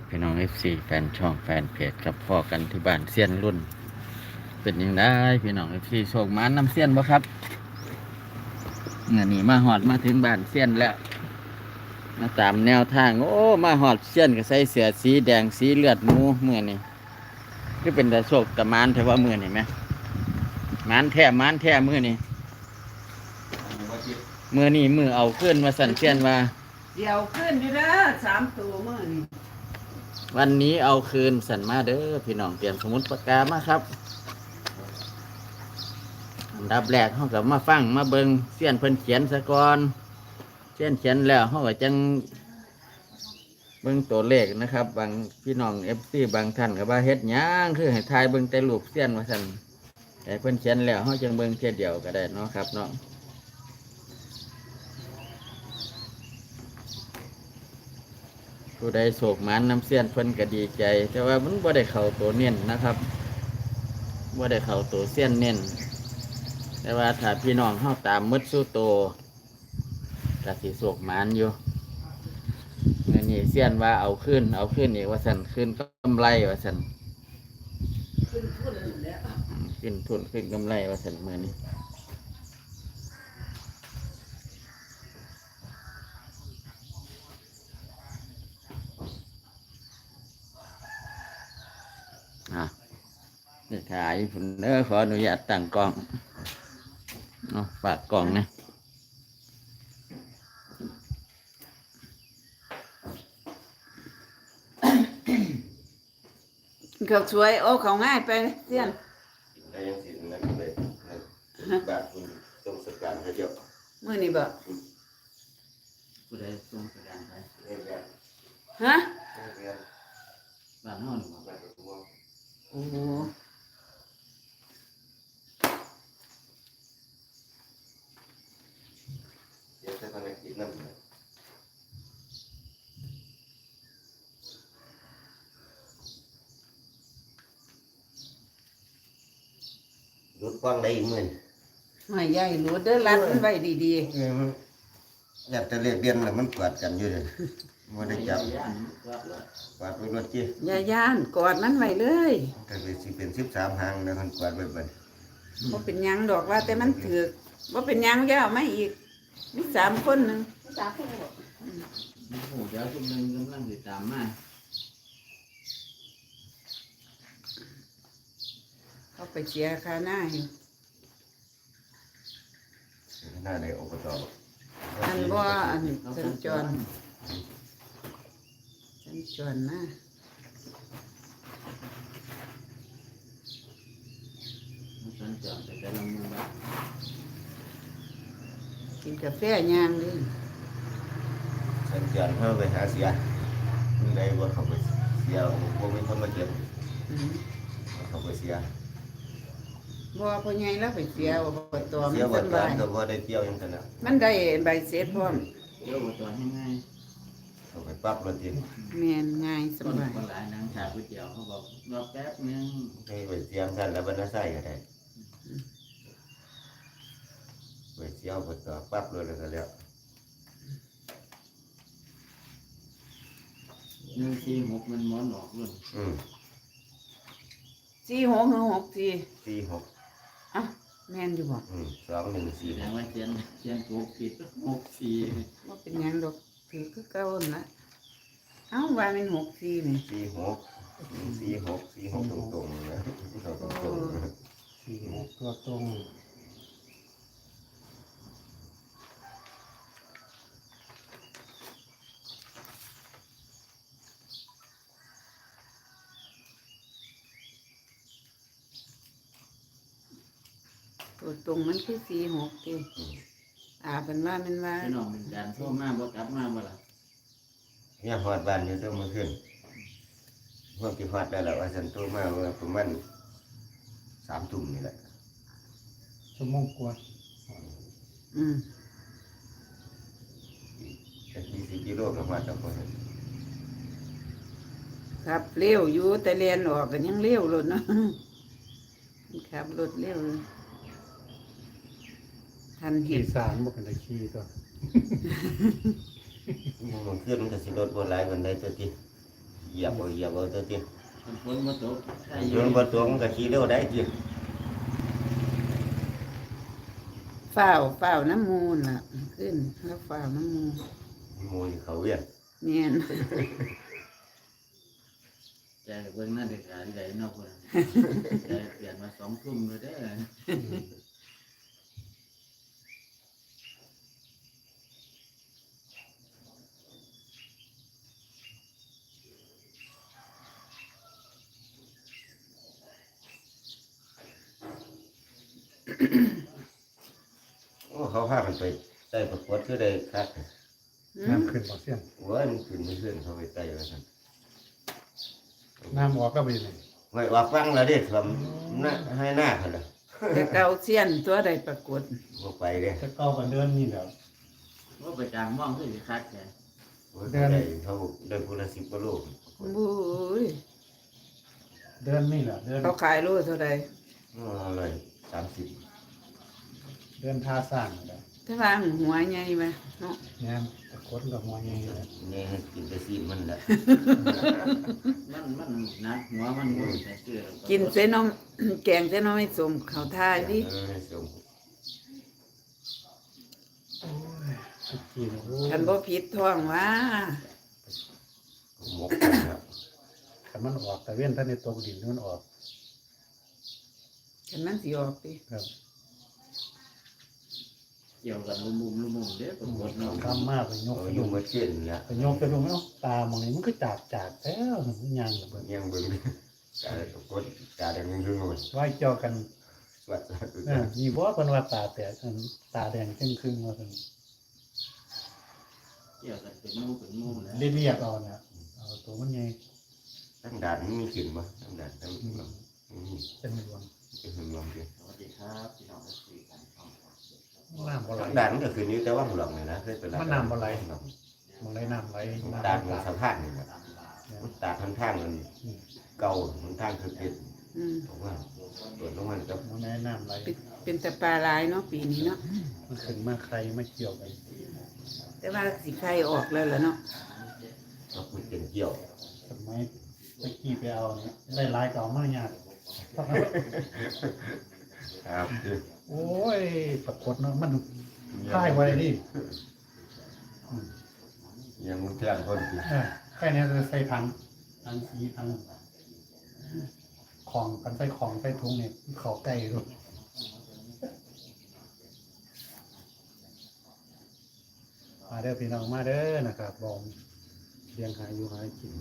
ับพี่น้อง FC แฟนช่องแฟนเพจกับพ่อกันที่บ้านเซียนรุ่น เป็นยังไงพี่น้อง FC โชคมานน้ำเซียนบ่ครับเงี้ยนี่มาหอดมาถึงบ้านเซียนแล้ว มาตามแนวทาง โอ้มาหอดเซียนก็ใส่เสื้อสีแดงสีเลือดหมูเมื่อนี่คือเป็นแต่โชคแต่มานแต่ว่าเมื่อนี่ไหมมานแท้มานแท้มือนี่เมื่อนี่มือเอาขึ้นมาสั่นเซียนว่าเดี๋ยวขึ้นอยู่เด้อสามตัวมื่อนี่ วันนี้เอาคืนสันมาเด้อพี่น้องเตรียมสมุดปากกามาครับอันดับแรกเขากับมาฟังมาเบิงเสี้ยนเพิ่นเขียนสะกอนเสี้ยนเขียนแล้วเขาก็จังเบิงตัวเลขนะครับ บางพี่น้องเอฟซีบางท่านก็ว่าเฮ็ดหยังคือให้ทายเบิงแต่รูปเสี้ยนว่าสันแต่เพิ่นเขียนแล้วเขาจังเบิงเทียเดียวก็ได้เนาะครับเนาะ ผู้ใดโศกหมันน้ำเสี้ยนเพิ่นก็ดีใจ แต่ว่ามันบ่ได้เข้าตัวเน้นนะครับบ่ได้เข้าตัวเสี้ยนเน้น แต่ว่าถ้าพี่น้องเข้าตามมดสู้โตกะสิโศกหมันอยู่เงินนี่เสี้ยนว่าเอาขึ้น เอาขึ้นอีกว่าสันขึ้นกำไรว่าสันขึ้นพุ่นแล้วอืมขึ้นทุนขึ้นกำไรว่าสันมือนี้อะนี่ถ่ายผมเด้อขออนุญาตตั้งกล้องเอาฝากกล้องนะเขาสวยโอ้เขาง่ายไปเสียนได้ยังสินั่นเลยบาทคุณต้องสการให้เจ้ามื่อนี่บ่ผู้ใดส่งสัญญาณไปเรียนแบบฮะเรียนบ้านเฮานี่บ่แบบตัวโอ้โห เดี๋ยว จะทำให้กินน้ำเลยรถกว้างได้อีกหมื่นไม่ใหญ่รู้เด้อรัดมันไว้ดีเออมันอยากจะเรียกเรียนแล้วมันกวาดกันอยู่เลยไม่ได้จับย่านก็เลยกวาดไปรถจี้ๆอย่าย่านกอดมันไว้เลยก็เป็นสิเป็นสิบสามหางแล้วมันกวาดไปไปบ่เป็นหยังดอกว่าแต่มันถือกบ่เป็นหยังแกเอามาอีก มีสามคนหนึงสามคนบ่โอ้โหเดี๋ยวทุกนึงกำลังติดตามมาเขาไปเสียค่าหน้าอยู่หน้าในอบตอันว่าอันเขาสัญจรสัญจรนะสัญจรไปแต่ละเมืองละ กินกาแฟย่างเลยสัญจรเข้าไปหาเสียมันได้ว่าเขาไปเสียพวกมีคนมาเก็บอืมเขาไปเสียบ่พ่อใหญ่แล้วไปเสียอบตมัเสีนยวัสดบาการยก็ว่าได้เที่ยวยังไงนะมันได้ใบเสร็จพร้อมเดี๋ยวมาตอนให้ง่ายเขาไปปรับรถทีแม่นง่ายสคนบายคนหลายนางชาก๋วยเตี๋ยวเขาบอกรอแป๊บนึงให้ไปเสียงกันแล้วบรรณาไส้ก็ได้ไป เสียวไปต่อปรับรถแล้วก็แล้วหนึ่งสี่หกมันหมอนออกรุ่นอืมสี่หกหรือหกสี่สี่หกอะแม่นอยู่บ่อืมสองหนึ่งแสสี่ดงว่าเชียนเชียนถูกผิดหกสี่ว่าเป็นหยังดอกถือคือเก่าหั่นละเอ้าว่าเป็นหกสี่นี่สี่หกสี่หกสี่หกตรงตรงๆนะเขาตรงตรงๆ สี่หกตัวตรง รงมันคือสี่หกติอ่าเป็นว่ามันว่าพี่น้องเป็นการโทรมาบ่กลับมาบ่ล่ะเนี่ยหอดบ้านอยู่ต้องมาขึ้นพวกที่หอดได้แล้วว่าฉันโตมาเมื่อประมาณสามทุ่มนี่แหละชั่วโมงกว่าอืมจากยี่สิบกิโลก็หอดแล้วพอเห็นครับเร็วอยู่แต่เรียนออกก็ยังเร็วรถเนาะขับรถเร็วเลย ทันเห็ขี่นสามบอกกันได้ขี่ตัวมันขึ้นมันก็สิรถบนหลายวันได้ตัวที่เหยียบเอาเหยียบเอาตัวที่มันฝนมาตกใช่อโยนบนตัวมันก็ขี่เร็วได้ที่ฝ้าวฝ้าวน้ำมูลล่ะ ขึ้นแล้วฝ้าวน้ำมูลหมูเขาเวียนเนียนใจเบิ่งนั่นเด็กการใหญ่นอกคนใจเปลี่ยนมาสองทุ่มเลยได้อ โอ้เขาพากันไปใต้ประกวดคือได้ครับน้ำขึ้นบ่เสี้ยนว่ามันขึ้นไม่ขึ้นเขาไปใต้แล้วกันน้ำออกก็ไปเลยไม่ว่าฟังแล้วเด็กทำหน้าให้หน้าเขาเลยแต่เก่าเสี้ยนตัวใดปรากฏบ่ไปเลยจะเก้ากันเดินนี่แหล้วว่าไปจางม่องคือสิคักแกว่าได้เขาได้คนละสิบกว่าโลบุ้ยเดินนี่แหละเดินเขาขายโลเท่าใดอ๋ออะไรสามสิบ เดินท่าสร้างนั่นแหละถ้าว่างหัวใหญ่ไหมเนาะแง่ตะกดกับหัวใหญ่เลยนี่ให้กินไปซีมันแหละมันมันหนักหัวมันมุนแต่เชื่อกินเส้นน้ำแกงเส้นน้ำไม่สมเขาทายดิเออส่งโอ้ยตะกี้นี่โอ้ฉันบ่ผิดท้องว่าหมกกันครับคันมันออกแต่เว้นท่านในตกดินนี่มันออกฉันมันสิออกดิครับ เกี่ยวกันลุ่มๆลุ่มๆเด้อปรากฏเนาะทำมากไปยกเอาไปอดูยุ่งมาเช่นละไปยกไปดูไม่เอาตามองนี่มันก็จากจากแล้วมันยางกับเบิ่งยังเบิ่งกาตะกดกาแดงยังยุ่งเลยไว้เจ้ากันสวัสดีเออมีบ่เพิ่นว่าตาแตกอันตาแดงครึ่งครึ่งๆว่าเพิ่นเกี่ยวกันเป็นหมู่เป็นหมู่แล้วเรียกๆเอาน่ะเอาตัวมันใหญ่ตั้งด่านมันมีขึ้นบ่ตั้งด่านตั้งมีเป็นรวมเป็นรวมกันสวัสดีครับพี่น้องทุกท่านครับ น้ำบ่ไหลตั้งด่านมันก็ขึ้นอยู่แต่ว่าหลอกนี่นะเคยเป็นมันน้ำบ่ไหลมันไหลน้ำไหลน้ำด่านตาสะพานนี่ครับมันตาทางทางมันเก่ามันทางคือเป็นอืมผมว่าตัวน้องมันก็มันไหลน้ำไหลเป็นเป็นแต่ปลาหลายเนาะปีนี้เนาะมันขึ้นมาใครไม่เกี่ยวกันแต่ว่าสิไข่ออกแล้วล่ะเนาะก็คือเป็นเกี่ยว สมัยตะกี้ไปเอาเนี่ยได้หลายเก่ามากยาก ครับ โอ้ยปรากฏเนาะมันค่ายไว้ดิยังมึงเที่ยงคนคือเออแค่นี้จะใส่ถังถังสีถังของกันใส่ของใส่ถุงเนี่ยเขาใกล้ด้วยมาเด้อพี่น้องมาเด้อนะครับบอมเลี้ยงหาอยู่หากิน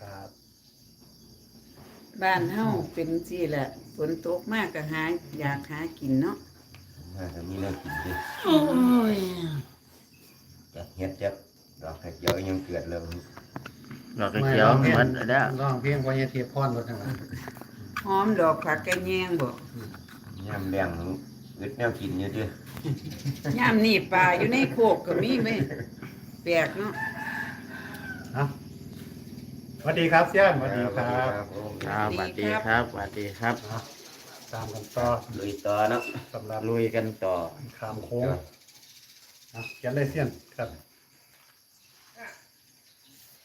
ครับ บ้านเฮาเป็นสิแหละฝนตกมากก็หาอยากหากินเนาะน่าจะมีแนวกินดิโอ้ยจัดเฮ็ดจัดดอกกระเจียวยังเกิดเลยดอกกระเจียวมันแล้วร้องเพลงวายเทียพรรถทั้งนั้นหอมดอกผักแกงแยงบ่ย่ำแดงอึดแนวกินอยู่ดิยามนี่ปลาอยู่ในโคกก็มีไหมแปลกเนาะ เอา สวัสดีครับเซียนสวัสดีครับผมครับสวัสดีครับสวัสดีครับเอาตามกันต่อลุยต่อเนาะสำหรับลุยกันต่อขามโค้งเอาเขียนเลยเซียนครับ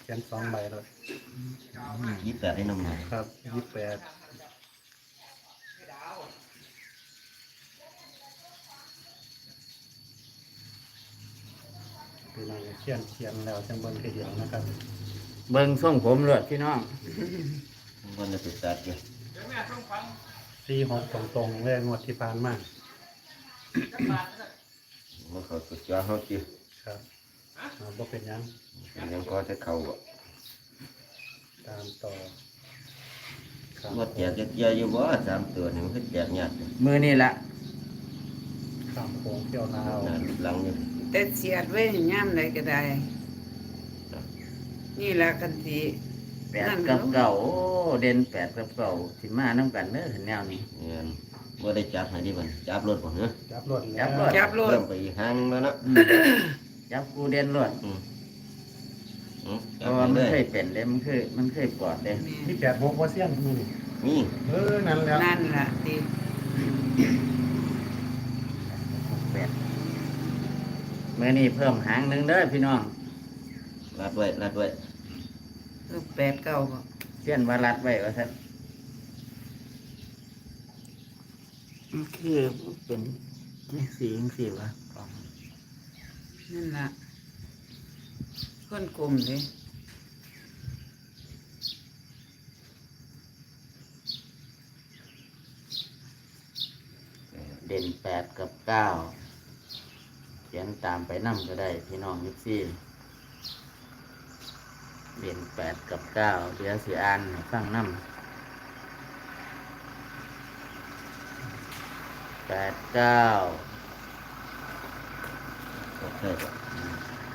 เขียนสองใบเลยยี่สิบแปดให้น้ำหนักครับยี่สิบแปดพี่น้องเขียนเขียนแล้วจังเบิ้งทีเดียวนะครับ เบิ่งส่งผมเลยพี่น้องมันจะติดตัดอยู่สี่หกตรงๆแรกงวดที่ผ่านมามันเขาสุดยอดเขาจีครับเอาบ่เป็นหยังยังก็จะเข้าอะตามต่อครับว่าแจกจะเยอะอยู่บ่สามตัวนี่มันคือแจกยากมือนี่ละข้ามโค้งเที่ยวลาวนะหลังอยู่แต่เสียดไว้ยามใดก็ได้ นี่ล่ะกันสิแปดกับเก่าโอ้เด่นแปดกับเก่าสิมาน้ำกันเด้อแนวนี้เนี่ยว่าได้จับให้ดิบันจับรถบ่เนาะจับรถจับรถจับโลดเริ่มไปอีกห้างนึงแล้วเนาะอืมจับกูเด่นรวดอืมอืมเพจับราะว่าไปมันเลยเคยเป็นเลยมันเคยมันเคยปลอดเลยที่แปดหกว่าเสี้ยนมือนี่นี่เออนั่นแหล้วนั่นล่ะติแปดมือนี่เพิ่มหางหนึ่งเด้อพี่น้อง รัดไว้รัดไว้เออแปดเก้าบ่เสี้ยนว่ารัดไว้ว่าท่านมันคือเป็นนี่สีจังสีวะกล่องนั่นล่ะคนกลมเลยเด่นแปดกับเก้าเขียนตามไปนั่ก็ได้ พี่น้องยิปซี่ เด่นแปดกับเก้าเดี๋ยวสีอ่านให้ฟังนั่แปดเก้าโอเค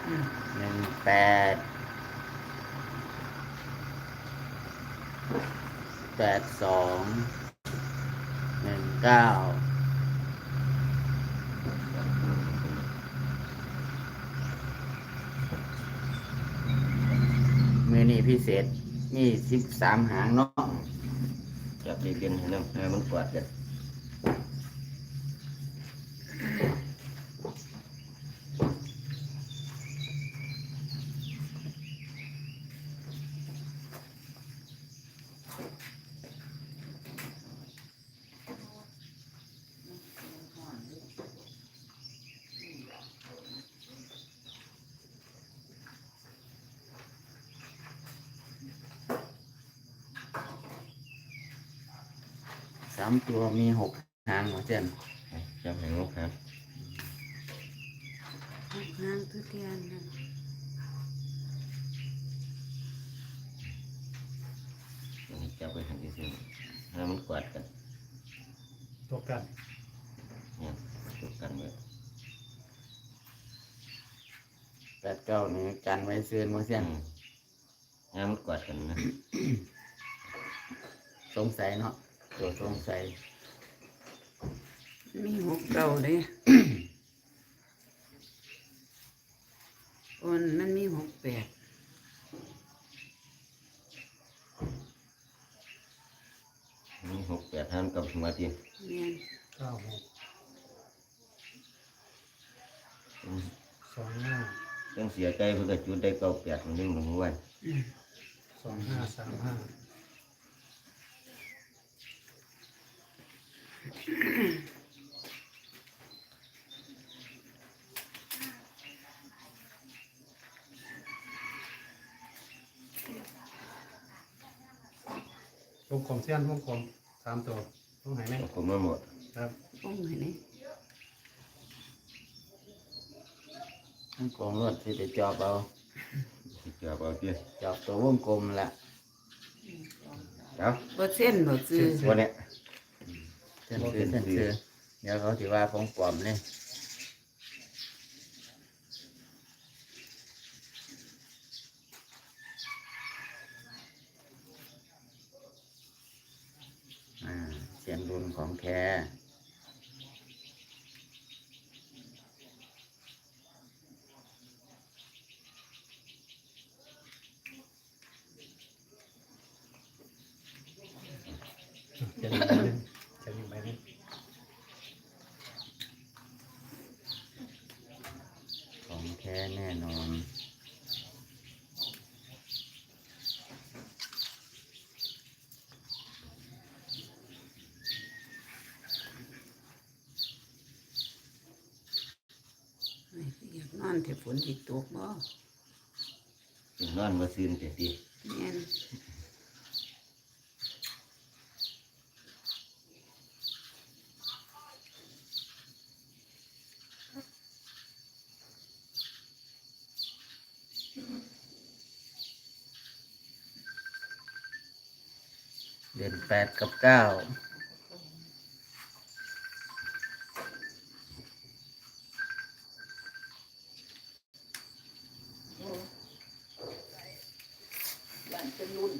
อืมหนึ่งแปดแปดสองหนึ่งเก้ามือนี้ พิเศษนี่สิบสามหางเนาะ จับเรียนให้น้ำให้มันกวาดกัน สา มตัวมีหกหางหัวเจนจับให้งกครับนางทุเรียนนั่นอันนี้จับไว้ให้ดีสิให้มันกวาดกันตัวกันเนี่ยจุกกันไว้แปดเก้านี่กันไว้ซื้อหัวเจอืนมให้มันกวาดกันนะ สงสัยเนาะตัวสงสัย มีหกเก้าเลยโอนมันมีหกแปดมีหกแปดห้ามกับหัวทีแม่นเก้าหกสองห้าต้องเสียใจเพื่อจุดได้เก้าแปดมันนึงลงไว้อืมสองห้าสามห้า วงกลมเส้นวงกลมสามตัวต้องหายไหมผมมาหมดครับโอ้ยนี่วงกลมรวดที่จะจอบเอาสิจับเอาเตี้ยจอบตัววงกลมละเอาบ่เส้นบ่ซื้อวันเนี้ยเส้นซื้อเส้นซื้อเดี๋ยวเขาถือว่าของปลอมเลยอ่าเสียงรุนของแท้ จะยิงไปนึงจะยิงไปนึงของแท้แน่นอนเฮ้ยอยากนอนแต่ฝนสิตกบ่นอนมาซื้อแต่ตีแม่นเดือน แปดกับเก้าบ้านเป็นรุ่น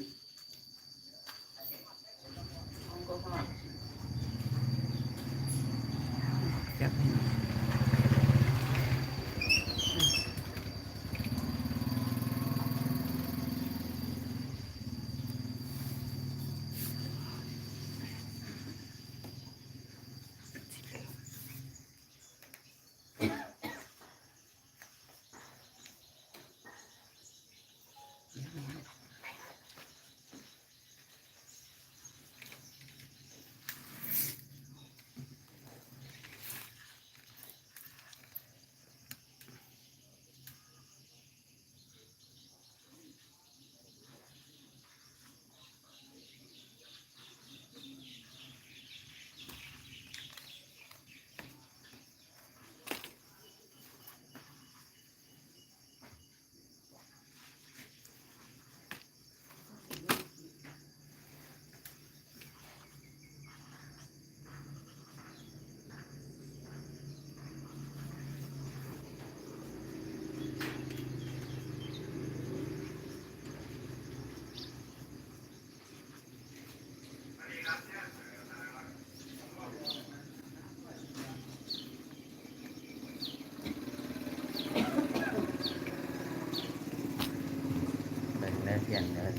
ได้เสียนเลย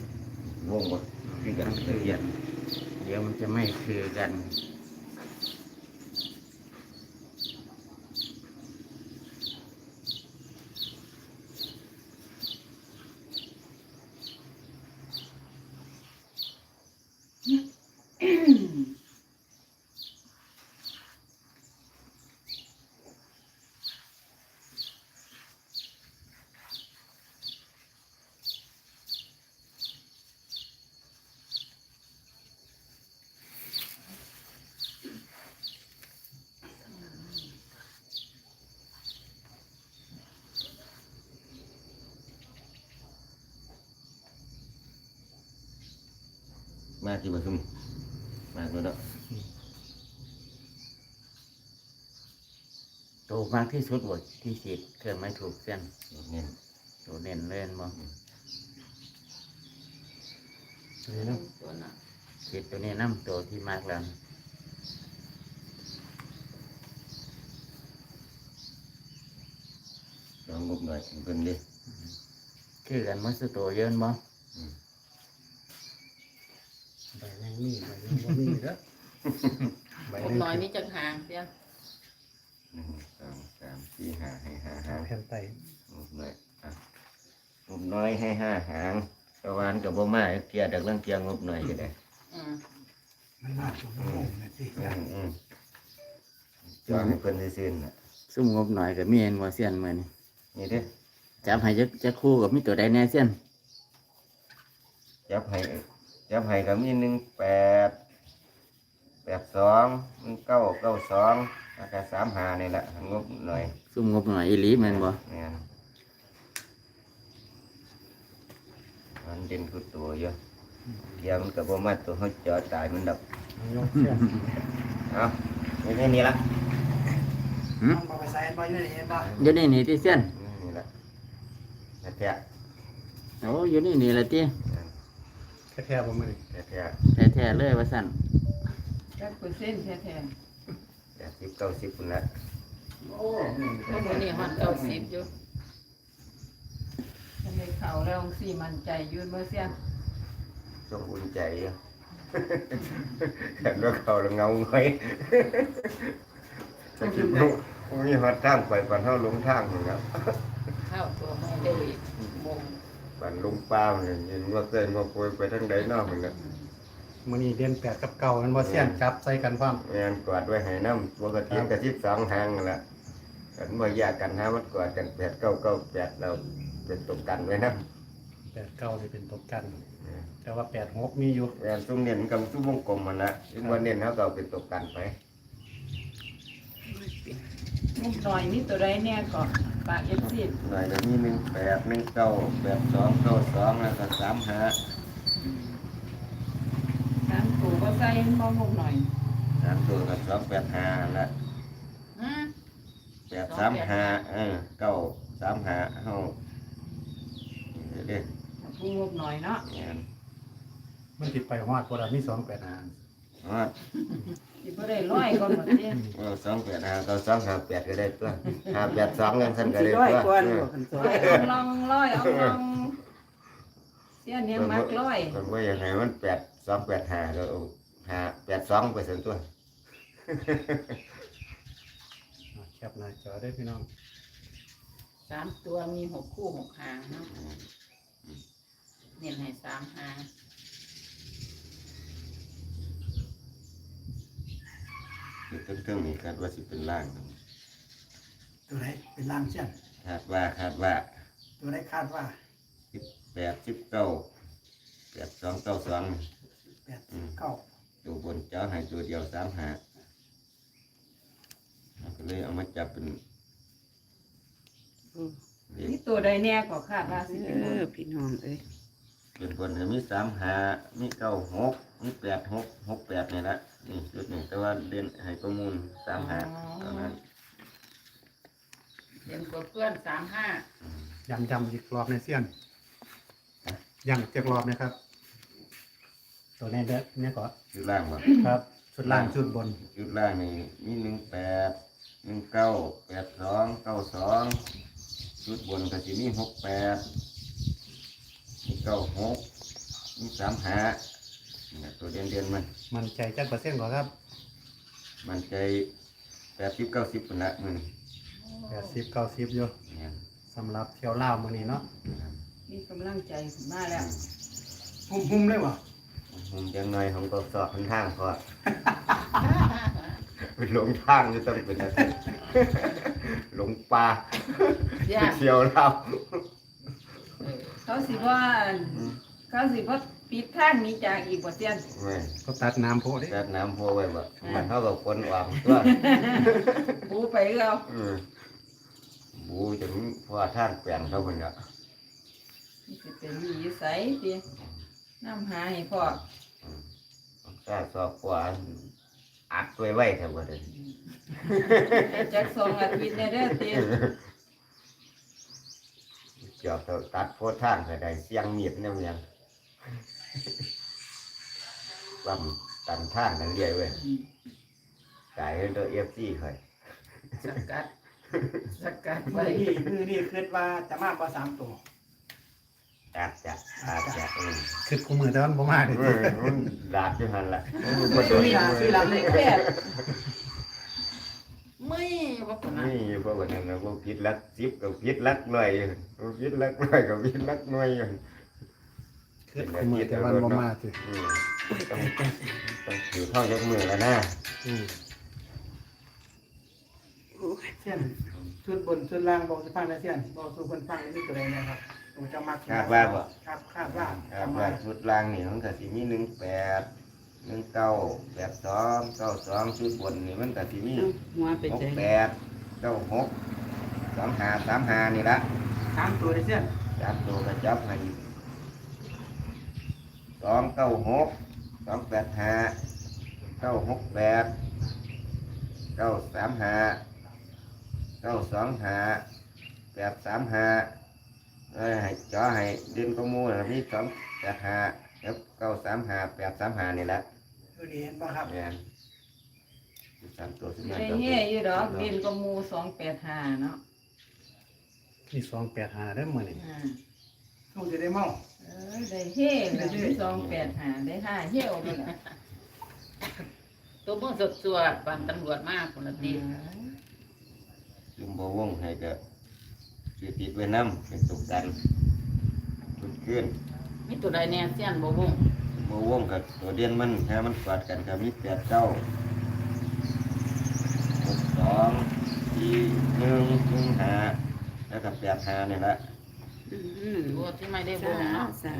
งงหมดคือกันต้องละคือเอียดเดี๋ยวมันจะไม่คือกัน ที่ประชุมมาแล้วเนาะตัวมากที่สุดบทที่สิดเครื่องไม่ถูกเส้นเน้นตัวเน้นเล่นบ่นี่นะตัวน่ะคิดตัวนี้น้ำตัวที่มากแล้วลองงบหน่อยเพิ่นดิคือกันมันสุดตัวเยอะบ่ใบแมงมีใบแมงบ่มีเด้อใบผมแมงน้อยนี่จังห่างเสียหนึ่งสองสามสี่ห้าให้ห้าหางแผ่นไตงบหน่อยอะงบน้อยให้ห้าหางตะวันกับบ่มาเกียร์ดักเรื่องเกียร์งบหน่อยก็ได้อืมมันน่าสงสารนะสิอืมอืมจอให้เพิ่นได้ซื่นน่ะซุ่มงบหน่อยก็มีเอ็นว่าเส้นมือนี่นี่เด้อจับให้จะจะคู่กับมีตัวใดแน่เส้นจับให้ จับให้ก็มีหนึ่งแปดแปดสองหนึ่งเก้าเก้าสองแล้วก็สามหานี่แหละงบหน่อยซุ่มงบหน่อยอีหลีแม่นบ่เนี่ยมันเด่นคือตัวเยอะเดี๋ยวมันกับบ่มาตัวเขาเจอตายมันดับยกเสี้ยนเอานี่นี่นี่ละหึเอาไปใส่บ่อยู่ในเอ็นบ่อยู่นี่นี่ที่เส้นนี่นี่ละแท้โอ้อยู่นี่นี่ละที่ๆ แท้ๆบ่มื้อนี้แท้แท้ๆเลยว่าสั่นจักเปอร์เซ็นต์แท้ๆแปดสิบเก้าสิบคนละโอ้นี่ๆก็บ่นี่ฮอดเก้าสิบอยู่ทำไมเขาแล้วสิมั่นใจอยืนบ่เสียจงอุ่นใจอยู่เห็นว่าเขาแล้วเงาไว้จะคิดว่ามีหอดทางไปก่อนเท่าลงทางเหมือนกันเข้าตัวไม่ได้ อีกมงก่อนลงป้าเหมือนกันเห็นว่าเส้นว่าโปรยไปทางใดเนอกเหมือนกันมื้อนี้เดือนแปดกับเก่ามันบ่เสี้ยนจับใส่กันพร้อมงานกวาดไว้ให้น้ำปกติกระทิบสองหางนั่นละกันเมื่อยากกันหามันกวาดกันแปดเก้าเก้าแปดเราเป็นตกกันไว้นะแปดเก้านี่เป็นตัวกัน แต่ว่าแปดหกมีอยู่งานซุ้มเน้นกับซุ้มวงกลมมันละซึ่งวันเน้นเขาก็เอาเป็นตกกันไป มุกหน่อยมีตัวใดแน่ก่อนปากเอฟซีหน่อยเดี๋ยวนี้หนึ่งแปดหนึ่งเก้าแปดสองเก้าสองแล้วก็สามหาน้ำตัวก็ใส่บ่มุกหน่อยสามตัวกับสองแปดหาละฮะแปดสามหาเออเก้าสามหาเฮาเดี๋ยวเด้อผู้มุกหน่อยเนาะงานมันติดไปฮอดบ่ได้มี2 8หางว่า สิบ่ได้ร้อยก่อนหมดเด้เราสองแปดหาเราสองหาแปดก็ได้ตัวหาแปดสองเงินสันก็สิได้ร้อยตัวก่อนเออบ่คันซอยเอาลองร้อยเอาลองเสียเนี่ยมักร้อยคนว่าอย่างไรมันแปดสองแปดหาก็เอาหาแปดสองไปสันตัวอะแคปหน้าจอได้อพี่น้อง สามตัวมีหกคู่หกหางเนาะเน้นให้สามหาง อยู่เครื่องๆนี่คาดว่าสิเป็นล่างตัวไหนเป็นล่างเช่นคาดว่าคาดว่าตัวไหนคาดว่าสิบแปดสิบเก้าแปดสองเก้าสองแปดสิบเก้าตัวบนเจ้าให้ตัวเดียวสามหาเราก็เลยเอามาจับเป็นเลนี่ขตัวใดแน่ก็คาดว่าสิเอเป็นบนอพี่น้องเอ้ยเป็นคนก็มีสามหามีเก้าหกมีแปดหกหกแปดนี่ละ นี่จุดหนึ่งแต่ว่าเด่นให้ประมูลสามหาเท่านั้นเรียนกว่าเพื่อนสามห้าย้ำย้ำอีกรอบในเสี้ยนย้ำอีกรอบนะครับ ตัวนี้เด้อเนี่ยก่อนจุดล่างว่าครับชุดล่างชุดบนจุดล่างนี่มีหนึ่งแปดหนึ่งเก้าแปดสองเก้าสองจุดบนก็สิมีหกแปดมีเก้าก้าหกมีสามหาเนี่ยตัวเด่นเด่นๆมัน มันใจจักเปอร์เซ็นต์ก่อนครับมันใจแปดสิบเก้าสิบคนละมันแปดสิบเก้าสิบอยู่เนี่ย สำหรับเที่ยวล่าวมื้อนี้เนาะมีกำลังใจขึ้นมาแล้วหุ่มหุ่มเลยวะผมยังน้อยผมก็สอบคนทางพอ เป็นหลงทางจะต้องเป็นอะไรหลงป่าย่าไปเที่ยวเราเขาสิว่าเขาสิว่า ปิดทางหนี้จากอีกบ่เซียนไม่ก็ตัดน้ำโพดิจัดน้ำพัวไว้บ่มันเท่ากับคนวางตัวปูไปเอาอืมบูจนพ่อท่านแปลงเขาคนละนี่สิเป็นมีอยู่ไสติน้ำหาให้พ่อถ้าสอบกว่าอัดไว้ไว้เท่าไหร่ให้จักสองอาทิตย์แน่เด้อติเกี่ยวกับตัดโพดท่านก็ได้เสียงเมียดเนี่ยมัน ลำตันท่านกันเรื่อยเว้ยจ่ายให้ตัวเอฟซีเคยสกัดสกัดมืไว้อนี่มือนี่คิดว่าจะมากกว่าสามตัวอาจจะอาจจะอืมคือกูมือแต่วันบ่มาเด้เออมันดาดอยู่หันละมันบ่ไม่โดนมีมืสิอหลังเลยแค่ไม่บ่ขนาดนี่เพราะว่านั้นนะพวกพิษลักสิบกับพิษลักหน่อยพวกพิษลักหน่อยกับพิษลักหน่อยอยู่ คือกูมือแต่วันบ่มาสิอืมต้องต้องถือเข้ายกมือแล้วนะอืมเส้นชุดบนชุดล่างบอกจะฟังนะเส้นบอกสู่คนฟังนี่ตัวใดนะครับตัวจะมักคาดว่าบ่ครับคาดว่าคาดว่าชุดล่างนี่มันก็สิมีหนึ่งแปดหนึ่งเก้าแปดสองเก้าสองชุดบนนี่มันก็สิมีหัวไปหกใจแปดเก้าหกสองหาสามหานี่ละสามตัวได้เส้นจับตัวก็จับให้ สองเก้าหกสองแปดห้าเก้าหกแปดเก้าสามห้าเก้าสองห้าแปดสามห้าเอ้ยให้จ่อให้เดินก็มูนะมีสองแปดห้าแล้วเก้าสามห้าแปดสามห้านี่แหละตัวนี้เห็นป่ะครับเนี่ยสามตัวสุดได้ท้ายเฮ่อยู่ดอกเรียนก็หมู่285เนาะมีสองแปดห้าได้อมื้อนี้อ่าต้องจะได้เมา เออได้เฮ่แบบนี้285ได้ห้าเฮ่เอาเลยล่ะตัวเมื่อสดสวดปันตำรวจมากคนละตีจุมบวงให้ก็สิติดไว้น้ำเป็นตุกกันตุกขึ้นมีตัวใดแน่เสี้ยนบ่วงบวงกับตัวเดียนมันแค่มันกอดกันกับมีแปดเก้าหกสองสี่หนึ่งหนึ่งห้าแล้วกับแปดห้านี่แหละ ตัวที่ไม่ได้วงเนาะสา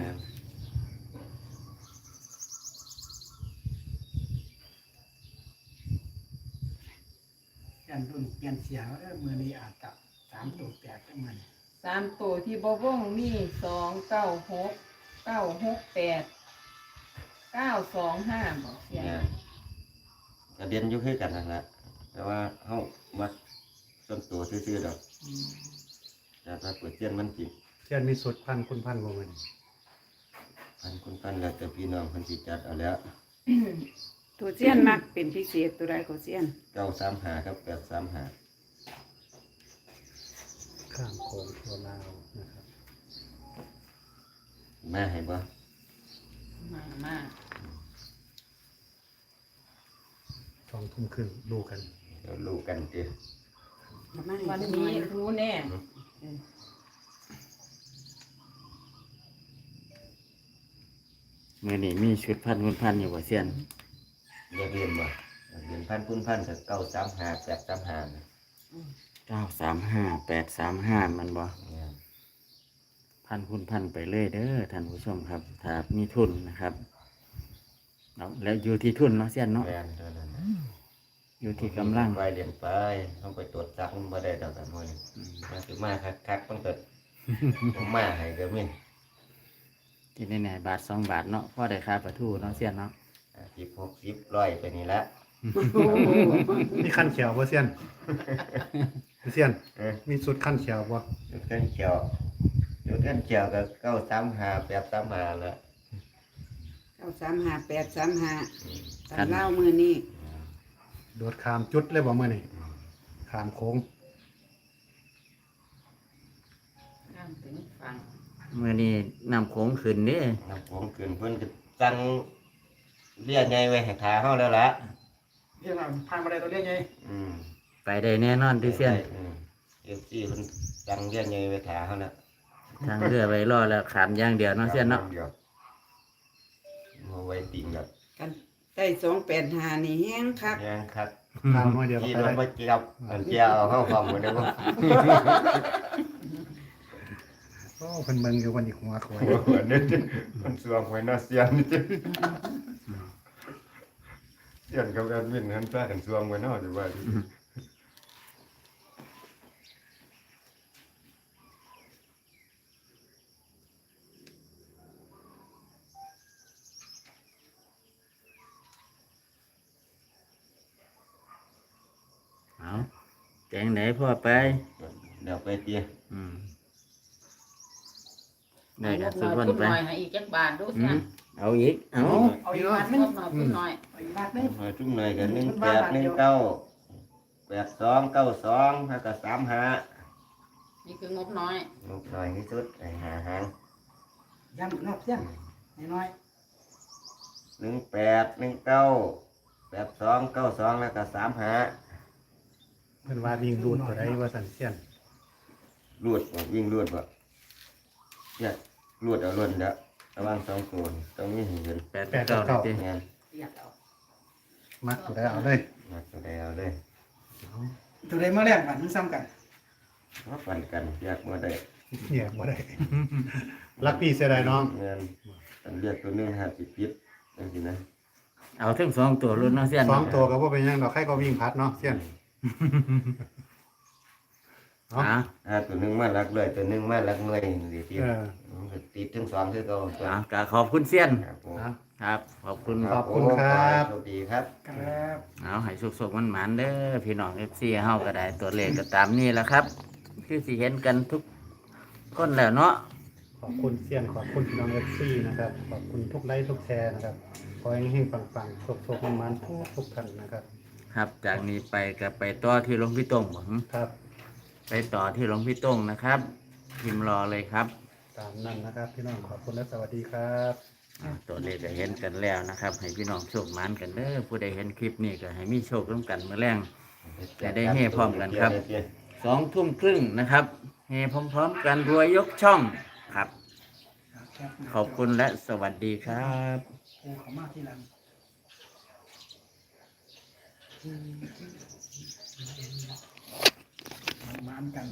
เส้นรุ่นเปลี่ยนเสียงแล้วมือนี้อาจจะสามตัวแตกได้งมันสามตัวที่บวงมีสองเก้าหกเก้าหกแปดเก้าสองห้าบอกเสียเนี่ยกระเด็นอยุ่คือกันนั่นแหละแต่ว่าเขามาต้นตัวซื่อๆดอกแต่ถ้าเปิดเจียนมันจิ เที่ยนมีสุดพันคุณพันบ่มื้อนี้พันคุณพันแล้วแต่พี่น้องคนสิจัดเอาแล้วตัวเสียนมักเป็นพิเศษตัวใดของเสียนเก้าสามหาครับแปดสามหาข้ามโขงเที่ยวลาวนะครับมาให้บ่มามาสองทุ่มครึ่งดูกันเดี๋ยวรู้กันเจ้วันนี้รู้แน่ มือนี้มีชุดพันคุณพันอยู่บ่เซียนเรียกเรียนบ่เรียนพันคุณพันกับเก้าสามหาแปดสามหานะเก้าสามห้าแปดสามห้ามันบ่เนี่ยพันคุณพันไปเลยเด้อท่านผู้ชมครับถ้ามีทุนนะครับเอาแล้วอยู่ที่ทุนเนาะเซียนเนาะแมนเท่านั้นนะอยู่ที่กำลังไปเรียนไปต้องไปตรวจจักมันบ่ได้ดอกกันมื้อนี้มาสิมาคักๆมันก็ผมมาให้ก็มีที่ แน่ๆบาทสองบาทเนาะพ่อได้ค่าประทูเนาะเซียนเนาะสิบหกสิบร้อยไปนี่ละมีขั้นเขียวบ่เซียนเซียน เออมีสุดขั้นเขียวบ่จุดกันเขียวจุดกันเขียวก็เก้าสามหาแปดสามหาละเก้าสามห้าแปดสามห้าตามเล่ามือนี่โดดขามจุดเลยบ่มื้อนี้ขามโค้ง ข้ามถึงฝั่งมื่อนี้น้ำโขงขึ้นเด้น้ำผมขึ้นเพิ่นก็ตั้งเรียกไงไว้ให้ขาเขาแล้วล่ะเรียกว่าทางบันไดตัวเรียกไงอืมไปได้แน่นอนที่เสี้ยนเอฟซีเพิ่นตั้งเรียกไงไว้ขาเขาแล้วทางเรือไว้รอแล้วขามอย่างเดียวเนาะเสี้ยนเนาะดี๋ยวมาไว้ติ่งกับกันได้สองแปดหานี่แห้งคักยังครับตามมาเดียวก็ที่ไปเราได้ไปเกี่ยวอันเกี่ยวเอาเข้าความเหมือนเดิม โอ้เพิ่นเบิ่งอยู่วันนี้หัวเขาไว้เหมือนเดิมมันสวงไว้น่าเสียนนี่จ้ะเสียนกับแอดมินนั้นพากันสวงไว้เนาะอยู่ว่าดิเอาแจงไหนพ่อไป เดี๋ยวไปเตี้ยอืม ได้ได้กักันนสุสุกกคคนนไปไปให้อีกจักบาทดูอืสิมเอาอีก เอาเอาอีกบาทหนึงงบหน่อยคุณหน่อยเอาอีกบาทหนึงมาจุ่มหน่อยกันหนึ่งแปดหนึ่งเก้าแปดสองเก้าสองแล้วก็สามห้านี่คืองบน้อยลูกหน่อยที่สุดไอ้หาหางย้ำรอบเส้นน้อยหนึ่งแปดหนึ่งเก้าแปดสองเก้าสองแล้วก็สามห้าเพิ่นว่าวิ่งรูดตัวใดว่าสันเสี้ยนรูดบ่วิ่ง รูดบ่เนี่ยรูดเอาล้นเด้อระหวังสองตัวนี่ต้องมีให้เห็นแปดเก้าเลยติงานๆเรียกเอามักตัวใดเอาเลยมาตัวใดเอาเลยตัวใดมาแรกกันมันซ้ำกันมาปั่นกันอยากมาได้เนี่ยบ่ได้ รักพี่เสียดายน้องงานอันเรียกตัวหนึงห้าสิบปิดจังซี่นะเอาทั้งสองตัวรุ่นเนาะเสี้ยนสองเนาะตัวก็บ่เป็นหยังดอกใครก็วิ่งพัดเนาะเสี้ยนเนาะ อะอ่าตัวหนึงมาลักเลยตัวหนึงมาลักหน่วยนี่ที่เออ มันก็ติดทั้งสองคือเก่าตัวอะก็ขอบคุณเสี้ยนครับผมอะครับ ขอบคุณขอบคุณครับโชคดีครับ ครับ เอาให้สุกๆมันหมันๆเด้อพี่น้องเอฟซีเฮาก็ได้ตัวเลขก็ตามนี้แหละครับ คือสิเห็นกันทุกคนแล้วเนาะ ขอบคุณเสี้ยน ขอบคุณพี่น้องเอฟซีนะครับ ขอบคุณทุกไลค์ทุกแชร์นะครับ ขอให้เฮงๆปังๆสุขๆมันๆทุกทุกท่านนะครับ ครับ จากนี้ไปก็ไปต่อที่หลวงพี่ตงบ่หึ ครับ ไปต่อที่หลวงพี่ตงนะครับ พิมพ์รอเลยครับตามนั้นนะครับ พี่น้องขอบคุณและสวัสดีครับ อ่าตัวเลขก็เห็นกันแล้วนะครับ ให้พี่น้องโชคหมานกันเด้อผู้ใดเห็นคลิปนี้ก็ให้มีโชคร่วมกันเมื่อแรง จะได้เฮพร้อมกันครับ สองทุ่มครึ่งนะครับเฮพร้อมๆกันรวยยกช่องครับครับขอบคุณและสวัสดีครับ โอ้เขามาที่หลัง มานกัน